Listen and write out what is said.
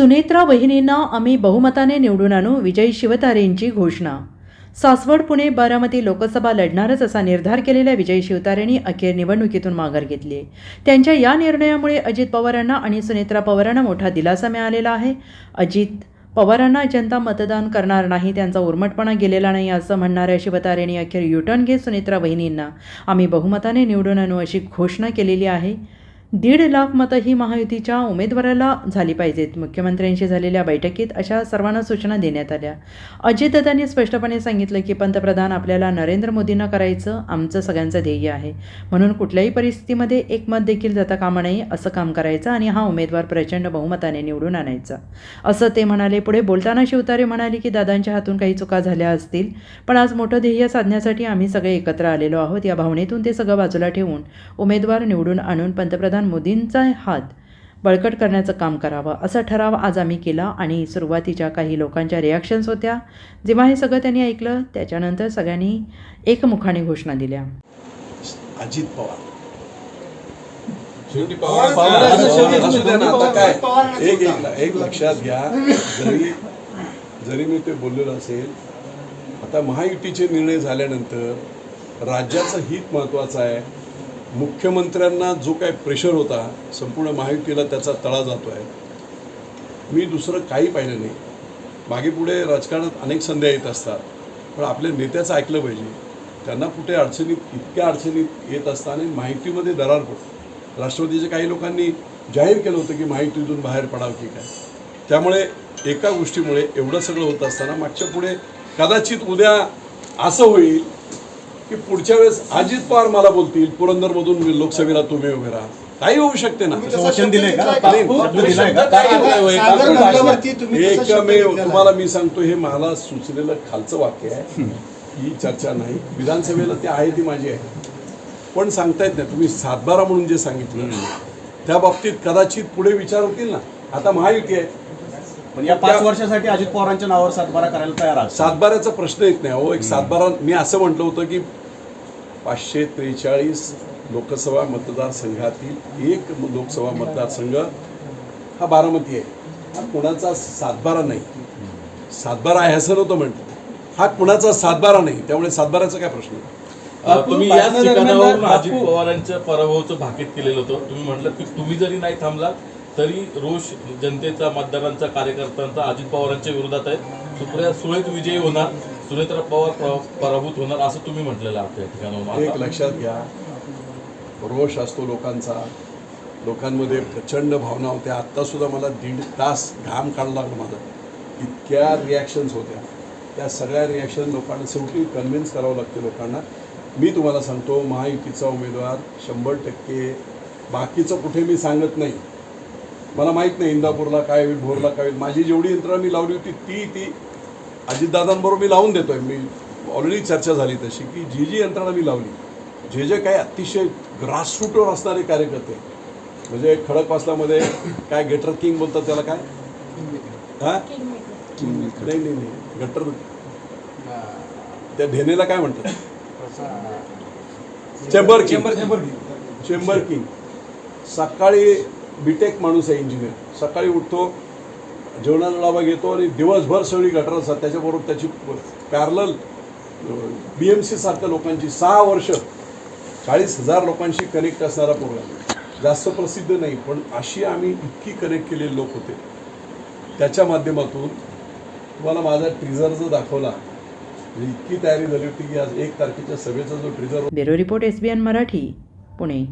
सुनेत्रा वहिनींना आम्ही बहुमताने निवडून आणू विजयी शिवतारेंची घोषणा. सासवड पुणे बारामती लोकसभा लढणारच असा निर्धार केलेल्या विजयी शिवतारेंनी अखेर निवडणुकीतून माघार घेतली. त्यांच्या या निर्णयामुळे अजित पवारांना आणि सुनेत्रा पवारांना मोठा दिलासा मिळालेला आहे. अजित पवारांना जनता मतदान करणार नाही त्यांचा उर्मटपणा गेलेला नाही असं म्हणणाऱ्या शिवतारेंनी अखेर युटर्न घेत सुनेत्रा वहिनींना आम्ही बहुमताने निवडून आणू अशी घोषणा केलेली आहे. दीड लाख मतं ही महायुतीच्या उमेदवाराला झाली पाहिजेत. मुख्यमंत्र्यांशी झालेल्या बैठकीत अशा सर्वांना सूचना देण्यात आल्या. अजितदादांनी स्पष्टपणे सांगितलं की पंतप्रधान आपल्याला नरेंद्र मोदींना करायचं आमचं सगळ्यांचं ध्येय आहे. म्हणून कुठल्याही परिस्थितीमध्ये एक मत देखील जाता कामा नये असं काम करायचं आणि हा उमेदवार प्रचंड बहुमताने निवडून आणायचा. असं ते म्हणाले. पुढे बोलताना शिवतारे म्हणाले की दादांच्या हातून काही चुका झाल्या असतील पण आज मोठं ध्येय साधण्यासाठी आम्ही सगळे एकत्र आलेलो आहोत. या भावनेतून ते सगळं बाजूला ठेवून उमेदवार निवडून आणून पंतप्रधान मोदींचा हात बळकट करण्याचं काम करावं असा ठराव आज आम्ही केला आणि सुरुवातीच्या काही लोकांच्या रिॲक्शन्स होत्या. जेव्हा हे सगळं त्यांनी ऐकलं त्याच्यानंतर सगळ्यांनी एकमुखाने घोषणा दिल्या. अजित पवार. शेवटी एक एक एक लक्षात घ्या. जरी जरी मी ते बोललेलो असेल आता महायुतीचे निर्णय झाल्यानंतर राज्याचं हित महत्त्वाचं आहे. मुख्यमंत्र्यांना जो काय प्रेशर होता संपूर्ण महायुतीला त्याचा तळा जातो आहे मी दुसरं काही पाहिलं नाही. मागे पुढे राजकारणात अनेक संध्या येत असतात. पण आपल्या नेत्याचं ऐकलं पाहिजे. त्यांना कुठे अडचणीत इतक्या अडचणीत येत असताना माहितीमध्ये दरार पडतो. राष्ट्रवादीच्या काही लोकांनी जाहीर केलं होतं की माहितीतून बाहेर पडावं की काय. त्यामुळे एका गोष्टीमुळे एवढं सगळं होत असताना मागच्या पुढे कदाचित उद्या असं होईल की पुढच्या वेळेस अजित पवार मला बोलतील पुरंदरमधून लोकसभेला तुम्ही उभे राहा. काही होऊ शकते ना. एकमेव तुम्हाला मी सांगतो हे मला सुचलेलं खालचं वाक्य आहे. ही चर्चा नाही. विधानसभेला ते आहे ती माझी आहे. पण सांगता येत नाही. तुम्ही सातबारा म्हणून जे सांगितलं त्या बाबतीत कदाचित पुढे विचार होतील ना. आता महायुती आहे. पण या पाच वर्षासाठी अजित पवारांच्या नावावर सातबारा करायला तयार आहात. सातबाऱ्याचा प्रश्न येत नाही. हो एक सातबारा मी असं म्हटलं होतं की पाचशे त्रेचाळीस लोकसभा मतदारसंघातील एक लोकसभा मतदारसंघ हा बारामती आहे. हा कुणाचा सातबारा नाही. सातबारा आहे असं नव्हतं म्हणतो हा कुणाचा सातबारा नाही त्यामुळे सातबाराचा काय प्रश्न तुम्ही याच ठिकाणावरून बापू- अजित पवारांच्या पराभवाचं भाकीत केलेलं होतं. तुम्ही म्हटलं की तुम्ही जरी नाही थांबलात तरी रोष जनतेचा मतदारांचा कार्यकर्त्यांचा अजित पवारांच्या विरोधात आहे. सुप्रिया सुळेत विजयी होणार. सुनेत्र पवार पराभूत होणार असं तुम्ही म्हटलेलं आहात त्या एक लक्षात घ्या. रोष असतो लोकांचा. लोकांमध्ये प्रचंड भावना होत्या. आत्तासुद्धा मला दीड तास घाम काढला लागला माझा. इतक्या रिॲक्शन्स होत्या. त्या सगळ्या रिॲक्शन लोकांना शेवटी कन्व्हिन्स करावं लागते लोकांना. मी तुम्हाला सांगतो महायुतीचा उमेदवार शंभर टक्के. बाकीचं कुठे मी सांगत नाही. मला माहीत नाही इंदापूरला काय होईल भोरला काय होईल. माझी जेवढी यंत्रणा मी लावली होती ती ती अजितदादांबरोबर मी लावून देतोय. मी ऑलरेडी चर्चा झाली तशी की जी जी यंत्रणा मी लावली जे जे काही अतिशय ग्रासरूटवर असणारे कार्यकर्ते म्हणजे खडकवासलामध्ये काय गेटर किंग बोलतात त्याला काय? हा? नाही नाही नाही. गटर त्या ढेनेला काय म्हणतात? Chamber king. Chamber king. सकाळी बीटेक माणूस आहे इंजिनियर सकाळी उठतो जेवणाचा डबा घेतो आणि दिवसभर सगळी गटर असतात. त्याच्याबरोबर त्याची पॅरल बी एम सी सारख्या लोकांची सहा वर्ष चाळीस हजार लोकांशी कनेक्ट असणारा प्रोग्राम जास्त प्रसिद्ध नाही पण अशी आम्ही इतकी कनेक्ट केलेले लोक होते. त्याच्या माध्यमातून तुम्हाला माझा ट्रिझर जो दाखवला म्हणजे इतकी तयारी झाली होती की आज एक तारखेच्या सभेचा जो ट्रिझर bureau report S B N Marathi Pune.